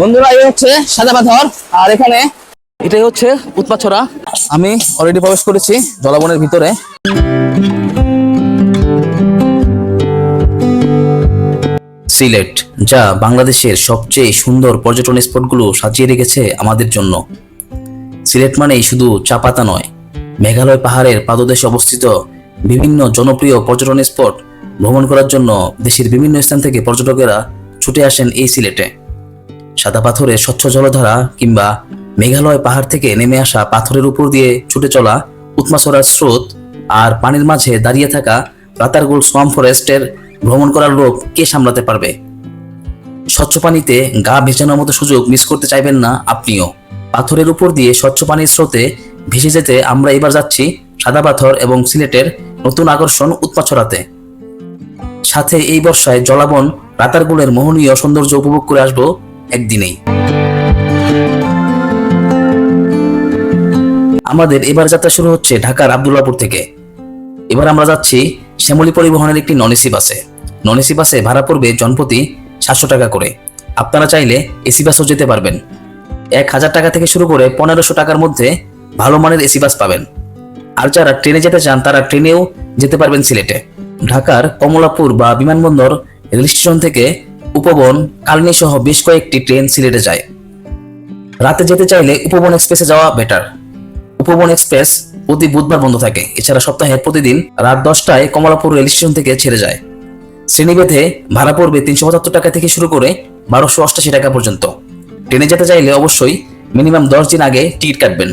বন্ধুরা, এই হচ্ছে সাদা পাথর, আর এখানে এটাই হচ্ছে উৎপাছড়া আমি অলরেডি প্রবেশ করেছি জলাবনের ভিতরে। সিলেট, যা বাংলাদেশের সবচেয়ে সুন্দর পর্যটন স্পটগুলো সাজিয়ে রেখেছে আমাদের জন্য। সিলেট মানেই শুধু চা পাতা নয়, মেঘালয় পাহাড়ের পাদদেশে অবস্থিত বিভিন্ন জনপ্রিয় পর্যটন স্পট ভ্রমণ করার জন্য দেশের বিভিন্ন স্থান থেকে পর্যটকেরা ছুটে আসেন এই সিলেটে। সাদা পাথরের স্বচ্ছ জলধারা কিংবা মেঘালয় পাহাড় থেকে নেমে আসা পাথরের উপর দিয়ে ছুটে চলা উৎমাছড়ার স্রোত আর পানির মাঝে দাঁড়িয়ে থাকা রাতারগুল সোয়াম ফরেস্টের ভ্রমণ করার লোক কে সামলাতে পারবে? স্বচ্ছ পানিতে গা ভেজানোর মতো সুযোগ মিস করতে চাইবেন না আপনিও। পাথরের উপর দিয়ে স্বচ্ছ পানির স্রোতে ভেসে যেতে আমরা এবার যাচ্ছি সাদা পাথর এবং সিলেটের নতুন আকর্ষণ উৎপাছড়াতে সাথে এই বর্ষায় জলাবন, রাতারগুলের মোহনীয় সৌন্দর্য উপভোগ করে আসব একদিনেই। আমাদের এবার যাত্রা শুরু হচ্ছে ঢাকার আবদুল্লাপুর থেকে। এবার আমরা যাচ্ছি শ্যামলী পরিবহনের একটি নন এসি বাসে। নন এসি বাসে ভাড়া পড়বে জনপ্রতি সাতশো টাকা করে। আপনারা চাইলে এসি বাসও যেতে পারবেন। এক হাজার টাকা থেকে শুরু করে পনেরোশো টাকার মধ্যে ভালো মানের এসি বাস পাবেন। আর যারা ট্রেনে যেতে চান, তারা ট্রেনেও যেতে পারবেন সিলেটে। ঢাকার কমলাপুর বা বিমানবন্দর রেল স্টেশন থেকে উপবন কালনী সহ বেশ কয়েকটি ট্রেন সিলেটে যায়। রাতে যেতে চাইলে উপবন এক্সপ্রেসে যাওয়া বেটার উপবন এক্সপ্রেস প্রতি বুধবার বন্ধ থাকে। এছাড়া সপ্তাহে প্রতিদিন রাত দশটায় কমলাপুর রেল স্টেশন থেকে ছেড়ে যায়। শ্রেণীভেদে ভাড়া পড়বে তিনশো পঁচাত্তর টাকা থেকে শুরু করে বারোশো অষ্টাশি টাকা পর্যন্ত। ট্রেনে যেতে চাইলে অবশ্যই মিনিমাম দশ দিন আগে টিকিট কাটবেন।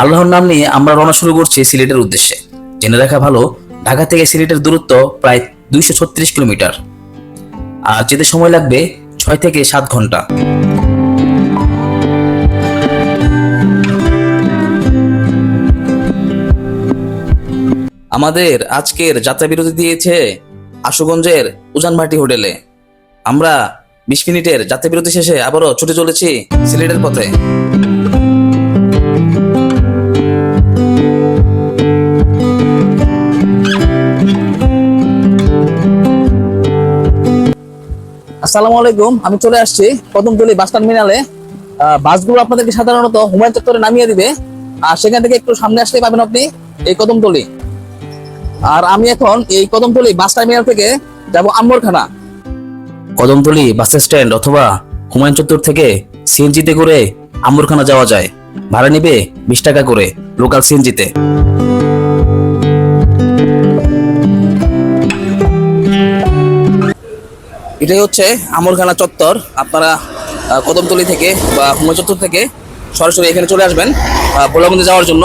আল্লাহর নাম নিয়ে আমরা রওনা শুরু করছি সিলেটের উদ্দেশ্যে। জেনে রাখা ভালো, ঢাকা থেকে সিলেটের দূরত্ব প্রায় দুইশো ছত্রিশ কিলোমিটার। আর যেতে সময় লাগবে ছয় থেকে সাত ঘণ্টা। আমাদের আজকের যাত্রা বিরতি দিয়েছে আশুগঞ্জের উজানভাটি হোটেলে। আমরা বিশ মিনিটের যাত্রা বিরতি শেষে আবারও ছুটে চলেছি সিলেটের পথে। আসসালামু আলাইকুম, আমি চলে আসছি কদমতলি বাস টার্মিনালে। বাসগুলো আপনাদেরকে সাধারণত হুমায়ুন চত্বরে নামিয়ে দিবে। আর সেখান থেকে একটু সামনে আসলে পাবেন আপনি এই কদমতলি আর আমি এখন এই কদমতলি বাস টার্মিনাল থেকে যাব আম্বরখানা কদমতলি বাস স্ট্যান্ড অথবা হুমায়ুন চত্বর থেকে সিএনজিতে করে আম্বরখানা যাওয়া যায়। ভাড়া নিবে বিশ টাকা করে লোকাল সিএনজিতে। এটাই হচ্ছে আমরখানা চত্বর। আপনারা কদমতলি থেকে বা হুমায়ুন চত্বর থেকে সরাসরি এখানে চলে আসবেন ভোলাগঞ্জে যাওয়ার জন্য।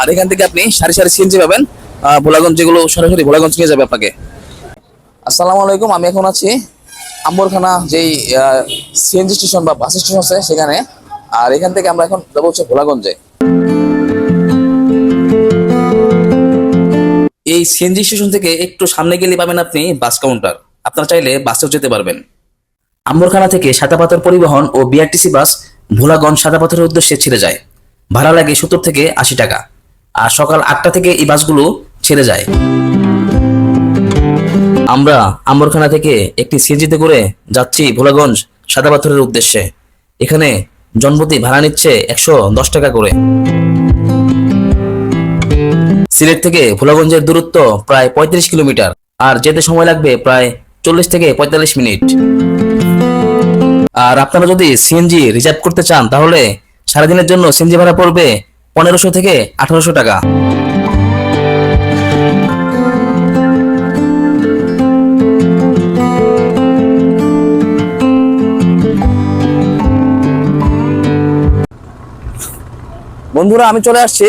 আর এখান থেকে আপনি সারি সারি সিএনজি পাবেন ভোলাগঞ্জ যেগুলো সরাসরি ভোলাগঞ্জ নিয়ে যাবে আপনাকে। আসসালামু আলাইকুম, আমি এখন আছি আম্বরখানা যেই সিএনজি স্টেশন বা বাস স্টেশন আছে সেখানে। আর এখান থেকে আমরা এখন যাব হচ্ছে ভোলাগঞ্জে। এই সিএনজি স্টেশন থেকে একটু সামনে গেলে পাবেন আপনি বাস কাউন্টার। আপনারা চাইলে বাসেও যেতে পারবেন। আম্বরখানা থেকে সাদাপাথর পরিবহন ও বিআরটিসি বাস ভোলাগঞ্জ সাদাপাথরের উদ্দেশ্যে ছেড়ে যায়। ভাড়া লাগে সত্তর থেকে আশি টাকা। আর সকাল আটটা থেকে এই বাসগুলো ছেড়ে যায়। আমরা আম্বরখানা থেকে একটি সিএনজিতে করে যাচ্ছি ভোলাগঞ্জ সাদাপাথরের উদ্দেশ্যে। এখানে জনপ্রতি ভাড়া নিচ্ছে একশো দশ টাকা করে। সিলেট থেকে ভোলাগঞ্জের দূরত্ব প্রায় পঁয়ত্রিশ কিলোমিটার। আর যেতে সময় লাগবে প্রায় চল্লিশ থেকে পঁয়তাল্লিশ মিনিট। আর আপনারা যদি সিএনজি রিজার্ভ করতে চান, তাহলে সারাদিনের জন্য সিএনজি ভাড়া পড়বে পনেরোশো থেকে আঠারোশো টাকা। বন্ধুরা, আমি চলে আসছি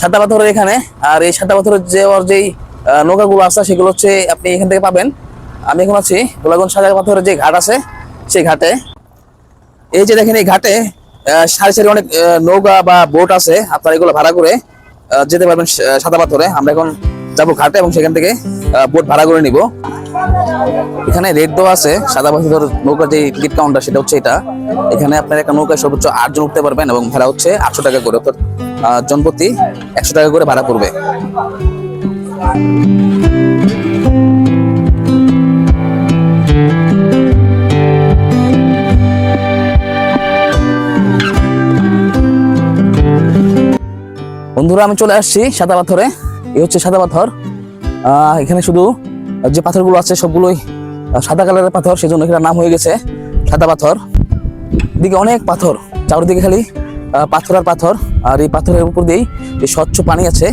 সাদা পাথরের এখানে। আর এই সাদা পাথরের যে ওর যেই নৌকাগুলো আছে, সেগুলো হচ্ছে আপনি এখান থেকে পাবেন। আমি এখন আছি গোলাগঞ্জ সাদা পাথরের যে ঘাট আছে, সেই ঘাটে। এই যে দেখেন এই ঘাটে সারি সারি অনেক নৌকা বা বোট আছে, আপনারা এগুলো ভাড়া করে যেতে পারবেন সাদা পাথরে। আমরা এখন যাব ঘাটে এবং সেখান থেকে বোট ভাড়া করে নিব। এখানে রেট দেওয়া আছে, সাদা পাথর নৌকার যে টিকিট কাউন্টার সেটা হচ্ছে এটা। এখানে আপনার একটা নৌকায় সর্বোচ্চ আট জন উঠতে পারবেন এবং ভাড়া হচ্ছে আটশো টাকা করে, অর্থাৎ জনপ্রতি একশো টাকা করে ভাড়া পড়বে। বন্ধুরা, আমি চলে আসছি সাদা পাথরে। এই হচ্ছে সাদা পাথর। এখানে শুধু যে পাথরগুলো আছে সবগুলোই সাদা কালারের পাথর, সেজন্য এখানে নাম হয়ে গেছে সাদা পাথর। দিকে অনেক পাথর, চারিদিকে খালি পাথর আর পাথর। আর এই পাথরের উপর দিয়েই যে স্বচ্ছ পানি আছে।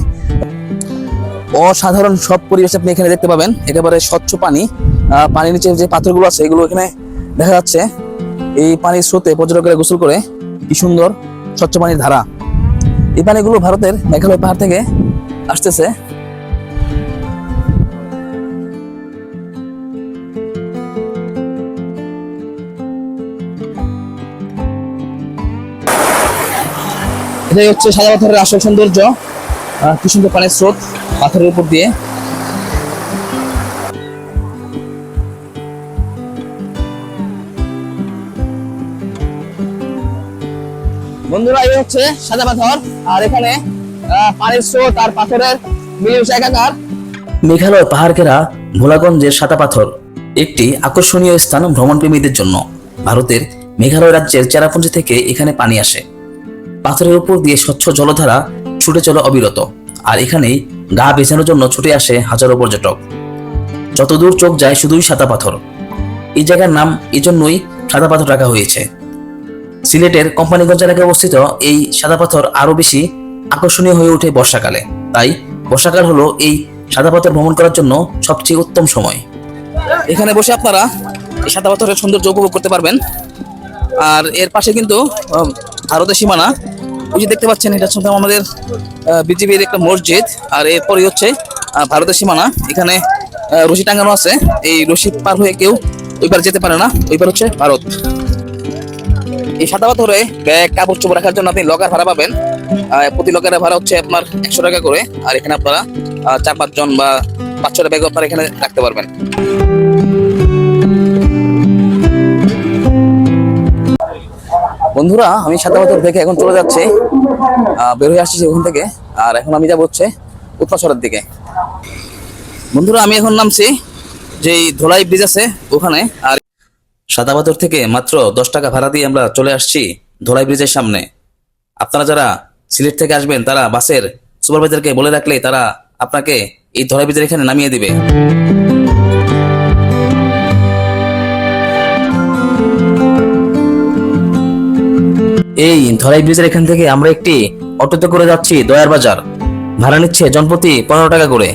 অসাধারণ সব পরিবেশ আপনি এখানে দেখতে পাবেন। একেবারে স্বচ্ছ পানি। পানির নিচে যে পাথরগুলো আছে, এগুলো এখানে দেখা যাচ্ছে। এই পানির স্রোতে পর্যটকেরা গোসল করে। কি সুন্দর স্বচ্ছ পানির ধারা। এই পানিগুলো ভারতের মেঘালয় পাহাড় থেকে আসতেছে। এটাই হচ্ছে সাদা পাথরের আসল সৌন্দর্য। কি সুন্দর পানির স্রোত পাথরের উপর দিয়ে। বন্ধুরা, এই হচ্ছে সাদা পাথর, আর এখানে পানির স্রোত আর পাথরের মিলেমিশে একাকার মেঘালয় পাহাড় ঘেরা ভোলাগঞ্জের সাদা পাথর, একটি আকর্ষণীয় স্থান ভ্রমণপ্রেমীদের জন্য। ভারতের মেঘালয় রাজ্যের চেরাপুঞ্জি থেকে এখানে পানি আসে। পাথরের উপর দিয়ে স্বচ্ছ জলধারা ছুটে চলে অবিরত, আর এখানেই গা বেছানোর জন্য ছুটে আসে হাজারো পর্যটক। যতদূর চোখ যায় শুধুই সাদা পাথর। এই জায়গার নাম, এজন্যই সাদা পাথর রাখা হয়েছে। সিলেটের কোম্পানিগঞ্জ এলাকায় অবস্থিত এই সাদা পাথর আরও বেশি আকর্ষণীয় হয়ে ওঠে বর্ষাকালে। তাই বর্ষাকাল হলো এই সাদা পাথর ভ্রমণ করার জন্য সবচেয়ে উত্তম সময়। এখানে বসে আপনারা এই সাদা পাথরের সৌন্দর্য উপভোগ করতে পারবেন। আর এর পাশে কিন্তু ভারতের সীমানা। ওই যে দেখতে পাচ্ছেন, এটা হচ্ছে আমাদের বিজেপির একটা মসজিদ। আর এরপরই হচ্ছে ভারতের সীমানা। এখানে রশি টাঙানো আছে। এই রশি পার হয়ে কেউ ওইবার যেতে পারে না। ওইবার হচ্ছে ভারত। এই সাদা পাথরে ব্যাগ, কাপড় চোপড় রাখার জন্য আপনি লকার ভাড়া পাবেন। প্রতি লকারের ভাড়া হচ্ছে আপনার একশো টাকা করে। আর এখানে আপনারা চার পাঁচজন বা পাঁচ ছটা ব্যাগ আপনারা এখানে রাখতে পারবেন। বন্ধুরা, আমি সাদা পাথর দেখে এখন চলে যাচ্ছি। বের হয়ে আসছি ওখান থেকে। আর এখন আমি যাব হচ্ছে উত্তাসরের দিকে। বন্ধুরা, আমি এখন নামছি যে ধোলাই ব্রিজ আছে ওখানে। আর সাদা পাথর থেকে মাত্র দশ টাকা ভাড়া দিয়ে আমরা চলে আসছি ধোলাই ব্রিজের সামনে। আপনারা যারা সিলেট থেকে আসবেন, তারা বাসের সুপারভাইজারকে বলে রাখলে তারা আপনাকে এই ধোলাই ব্রিজের এখানে নামিয়ে দিবে। এই ধলাই ব্রিজের এখান থেকে আমরা একটি অটোতে করে যাচ্ছি দয়ার বাজার। ভাড়া নিচ্ছে জনপ্রতি পনেরো টাকা করে।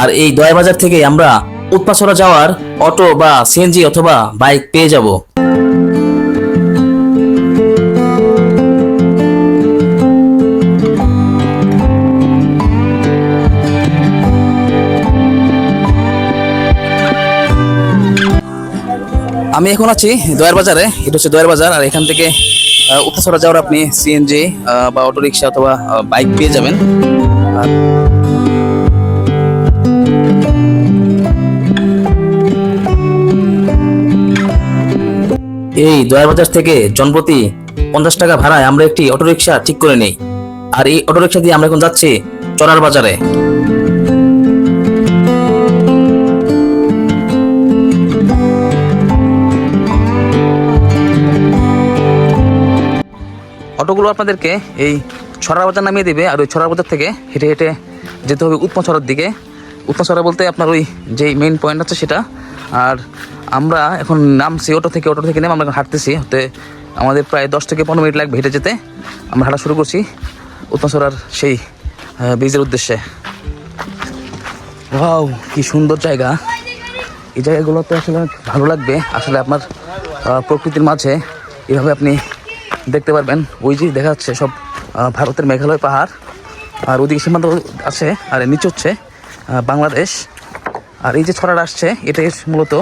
আর এই দয়ার বাজার থেকে আমরা উৎপাসরা যাওয়ার অটো বা সিএনজি অথবা বাইক পেয়ে যাব। আমি এখন আছি দয়ার বাজারে। এটা হচ্ছে দয়ার বাজার, আর এখান থেকে উত্তাসরা যাওয়ার আপনি সিএনজি বা অটো রিক্সা অথবা বাইক পেয়ে যাবেন। আর এই দয়ার বাজার থেকে জনপ্রতি পঞ্চাশ টাকা ভাড়ায় আমরা একটি অটোরিকশা ঠিক করে নেই। আর এই অটোরিকশা দিয়ে আমরা এখন যাচ্ছি চড়ার বাজারে। অটোগুলো আপনাদেরকে এই ছড়ার বাজার নামিয়ে দেবে আর ওই ছড়ার বাজার থেকে হেঁটে হেঁটে যেতে হবে উৎপা ছড়ার দিকে। উৎপা ছড়া বলতে আপনার ওই যেই মেইন পয়েন্ট আছে সেটা আর আমরা এখন নামছি অটো থেকে অটো থেকে নেমে আমরা এখন হাঁটতেছি। হতে আমাদের প্রায় দশ থেকে পনেরো মিনিট লাগবে হেঁটে যেতে। আমরা হাঁটা শুরু করছি ছড়ার সেই ব্রিজের উদ্দেশ্যে। ওয়াও, কি সুন্দর জায়গা। এই জায়গাগুলোতে আসলে ভালো লাগবে। আসলে আপনার প্রকৃতির মাঝে এভাবে আপনি দেখতে পারবেন। ওই যে দেখা যাচ্ছে সব ভারতের মেঘালয় পাহাড়। আর ওদিকে সীমান্ত আছে, আর নিচে হচ্ছে বাংলাদেশ। আর এই যে ছড়াটা আসছে এটাই মূলত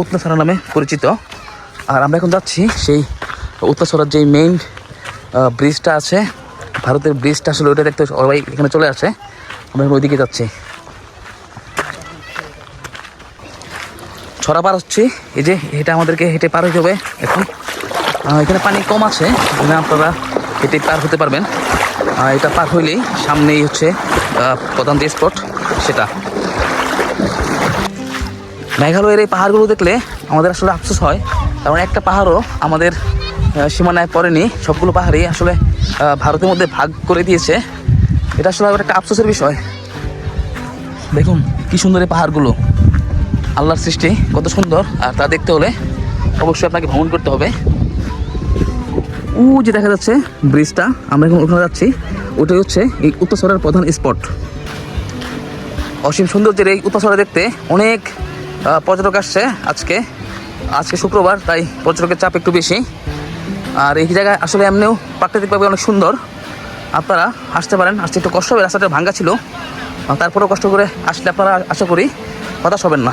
উত্তাছড়া নামে পরিচিত। আর আমরা এখন যাচ্ছি সেই উত্তাছড়ার যেই মেইন ব্রিজটা আছে, ভারতের ব্রিজটা আসলে ওইটা দেখতে সবাই এখানে চলে আসে। আমরা এখন ওইদিকে যাচ্ছি। ছড়া পার হচ্ছি, এই যে এটা আমাদেরকে হেঁটে পার হতে হবে এখন। এখানে পানি কম আছে, এখানে আপনারা হেঁটে পার হতে পারবেন। এটা পার হইলেই সামনেই হচ্ছে প্রধান যে স্পট সেটা। মেঘালয়ের এই পাহাড়গুলো দেখলে আমাদের আসলে আফসোস হয়। কারণ একটা পাহাড়ও আমাদের সীমানায় পড়েনি। সবগুলো পাহাড়ই আসলে ভারতের মধ্যে ভাগ করে দিয়েছে। এটা আসলে একটা আফসোসের বিষয়। দেখুন কি সুন্দর এই পাহাড়গুলো। আল্লাহর সৃষ্টি, কত সুন্দর। আর তা দেখতে হলে অবশ্যই আপনাকে ভ্রমণ করতে হবে। উ যে দেখা যাচ্ছে ব্রিজটা, আমরা এখন ওখানে যাচ্ছি। ওটাই হচ্ছে এই উত্তরসরের প্রধান স্পট অসীম সৌন্দর্যের এই উত্তরসরে দেখতে অনেক পর্যটক আসছে আজকে। আজকে শুক্রবার, তাই পর্যটকের চাপ একটু বেশি। আর এই জায়গায় আসলে এমনিও প্রাকৃতিকভাবে অনেক সুন্দর। আপনারা আসতে পারেন, আসতে একটু কষ্ট হবে, রাস্তাটা ভাঙ্গা ছিল। তারপরেও কষ্ট করে আসলে আপনারা আশা করি হতাশ হবেন না।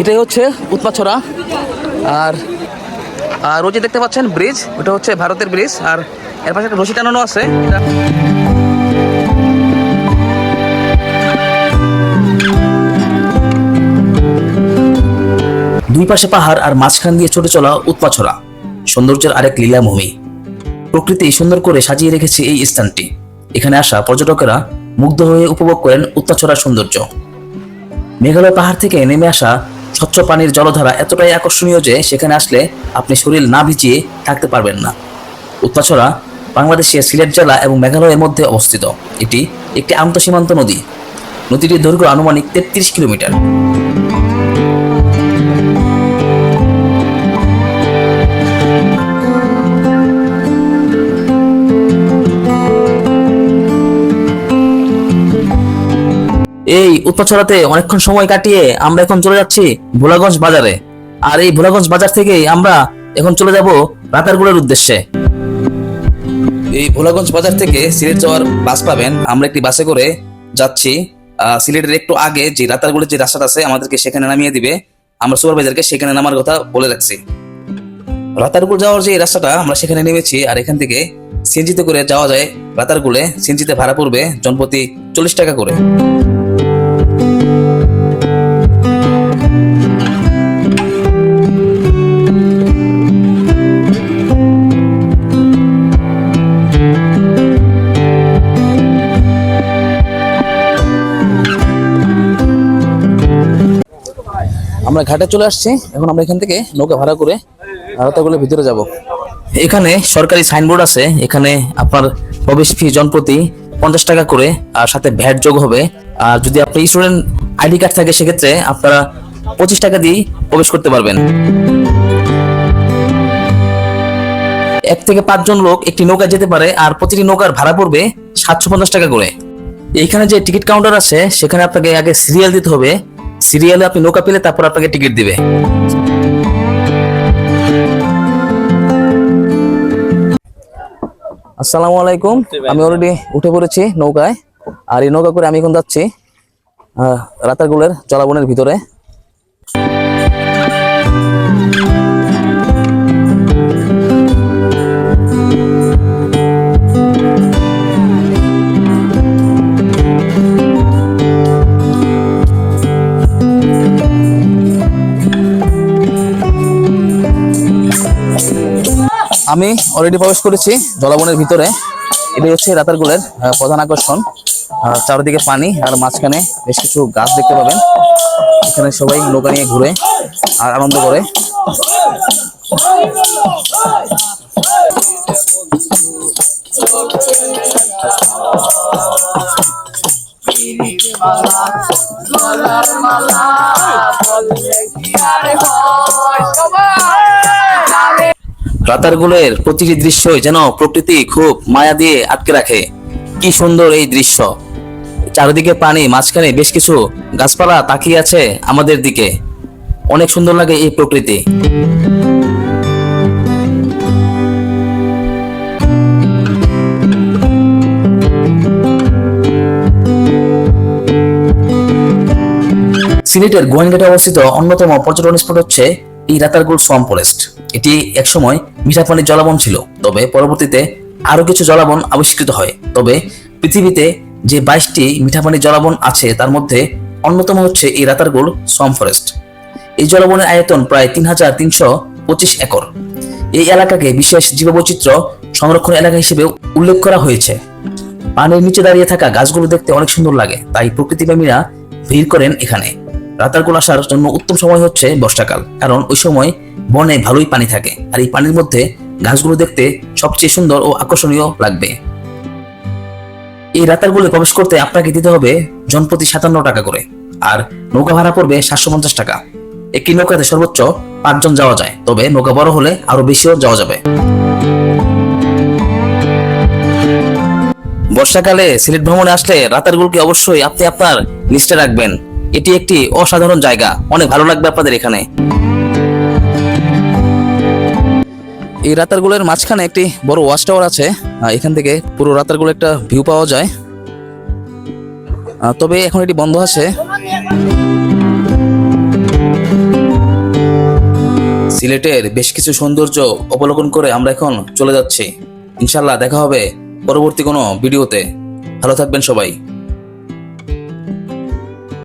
এটাই হচ্ছে উৎপাছড়া আর আর যে দেখতে পাচ্ছেন ব্রিজ, ওটা হচ্ছে ভারতের ব্রিজ। আর এর পাশে একটা রশি টানানো আছে। দুই পাশে পাহাড় আর মাঝখান দিয়ে ছোটে চলা উৎপাছড়া সৌন্দর্যের আরেক লীলাভূমি। প্রকৃতি সুন্দর করে সাজিয়ে রেখেছে এই স্থানটি। এখানে আসা পর্যটকেরা মুগ্ধ হয়ে উপভোগ করেন উত্তাছড়ার সৌন্দর্য। মেঘালয় পাহাড় থেকে নেমে আসা স্বচ্ছ পানির জলধারা এতটাই আকর্ষণীয় যে সেখানে আসলে আপনি শরীর না ভিজিয়ে থাকতে পারবেন না। উত্তাছড়া বাংলাদেশের সিলেট জেলা এবং মেঘালয়ের মধ্যে অবস্থিত। এটি একটি আন্তঃসীমান্ত নদী। নদীটির দৈর্ঘ্য আনুমানিক তেত্রিশ কিলোমিটার। এই উৎপাছড়াতে অনেকক্ষণ সময় কাটিয়ে আমরা এখন চলে যাচ্ছি ভোলাগঞ্জ বাজারে। আর এই ভোলাগঞ্জ বাজার থেকেই আমরা এখন চলে যাব রাতারগুলের উদ্দেশ্যে। এই ভোলাগঞ্জ বাজার থেকে সিলেট যাওয়ার বাস পাবেন। আমরা একটি বাসে করে যাচ্ছি। সিলেটের একটু আগে যে রাতারগুলির যে রাস্তাটা আছে, আমাদেরকে সেখানে নামিয়ে দিবে। আমরা সুপারভাইজারকে সেখানে নামার কথা বলে রাখছি। রাতারগুল যাওয়ার যে রাস্তাটা, আমরা সেখানে নেমেছি আর এখান থেকে সিএনজিতে করে যাওয়া যায় রাতারগুলে সিএনজিতে ভাড়া পড়বে জনপ্রতি চল্লিশ টাকা করে। আমরা ঘাটে চলে আসছি। এখন আমরা এখান থেকে নৌকা ভাড়া করে রাতাগুলোর ভিতরে যাব। এখানে সরকারি সাইনবোর্ড আছে। এখানে আপনার প্রবেশ ফি জনপ্রতি পঞ্চাশ টাকা করে আর সাথে ভ্যাট যোগ হবে। আর যদি আপনি স্টুডেন্ট আইডি কার্ড থাকে, সেক্ষেত্রে আপনারা পঁচিশ টাকা দিয়ে প্রবেশ করতে পারবেন। এক থেকে পাঁচজন লোক একটি নৌকা যেতে পারে আর প্রতিটি নৌকার ভাড়া পড়বে সাতশো পঞ্চাশ টাকা করে। এইখানে যে টিকিট কাউন্টার আছে, সেখানে আপনাকে আগে সিরিয়াল দিতে হবে। সিরিয়ালে আপনি নৌকা পেলে তারপর আপনাকে টিকিট দিবে। আসসালামু আলাইকুম। আমি অলরেডি উঠে পড়েছি নৌকায়। আর এই নৌকা করে আমি এখন যাচ্ছি রাতারগুলের জলাবনের ভিতরে। আমি অলরেডি প্রবেশ করেছি জলাবনের ভিতরে। এটাই হচ্ছে রাতারগুলের প্রধান আকর্ষণ। চারিদিকে পানি আর মাঝখানে বেশ কিছু গাছ দেখতে পাবেন। এখানে সবাই নৌকা নিয়ে ঘুরে আর আনন্দ করে। রাতারগুলের প্রতিটি দৃশ্যই যেন প্রকৃতি খুব মায়া দিয়ে আটকে রাখে। কি সুন্দর এই দৃশ্য। চারিদিকে পানি, মাঝখানে বেশ কিছু গাছপালা তাকিয়ে আছে আমাদের দিকে। অনেক সুন্দর লাগে এই প্রকৃতি। সিলেটের গোয়েনঘাটে অবস্থিত অন্যতম পর্যটন স্পট হচ্ছে এই রাতারগুল সোয়াম ফরেস্ট। এটি একসময় মিঠাপানির জলাবন ছিল, তবে পরবর্তীতে আরও কিছু জলাবন আবিষ্কৃত হয়। তবে পৃথিবীতে যে বাইশটি মিঠাপানির জলাবন আছে, তার মধ্যে অন্যতম হচ্ছে এই রাতারগুল সোয়াম ফরেস্ট। এই জলাবনের আয়তন প্রায় তিন হাজার তিনশো পঁচিশ একর। এই এলাকাকে বিশেষ জীববৈচিত্র্য সংরক্ষণ এলাকা হিসেবে উল্লেখ করা হয়েছে। পানির নিচে দাঁড়িয়ে থাকা গাছগুলো দেখতে অনেক সুন্দর লাগে, তাই প্রকৃতিপ্রেমীরা ভিড় করেন এখানে। রাতারগুল আসার জন্য উত্তম সময় হচ্ছে বর্ষাকাল, কারণ ওই সময় বনে ভালোই পানি থাকে আর এই পানির মধ্যে গাছগুলো দেখতে সবচেয়ে সুন্দর ও আকর্ষণীয় লাগবে। এই রাতারগুলো প্রবেশ করতে আপনাকে দিতে হবে জনপ্রতি সাতান্ন টাকা করে, আর নৌকা ভাড়া পড়বে সাতশো পঞ্চাশ টাকা। একটি নৌকাতে সর্বোচ্চ পাঁচজন যাওয়া যায়, তবে নৌকা বড় হলে আরও বেশিও যাওয়া যাবে। বর্ষাকালে সিলেট ভ্রমণে আসলে রাতারগুলোকে অবশ্যই আপনি আপনার লিস্টে রাখবেন। এটি একটি অসাধারণ জায়গা। অনেক ভালো লাগবে আপনাদের এখানে। এই রাতারগুলোর মাঝখানে একটি বড় ওয়াচ টাওয়ার আছে। এখান থেকে পুরো রাতারগুলো একটা ভিউ পাওয়া যায়। তবে এখন এটি বন্ধ আছে। সিলেটের বেশ কিছু সৌন্দর্য অবলোকন করে আমরা এখন চলে যাচ্ছি। ইনশাল্লাহ দেখা হবে পরবর্তী কোনো ভিডিওতে। ভালো থাকবেন সবাই।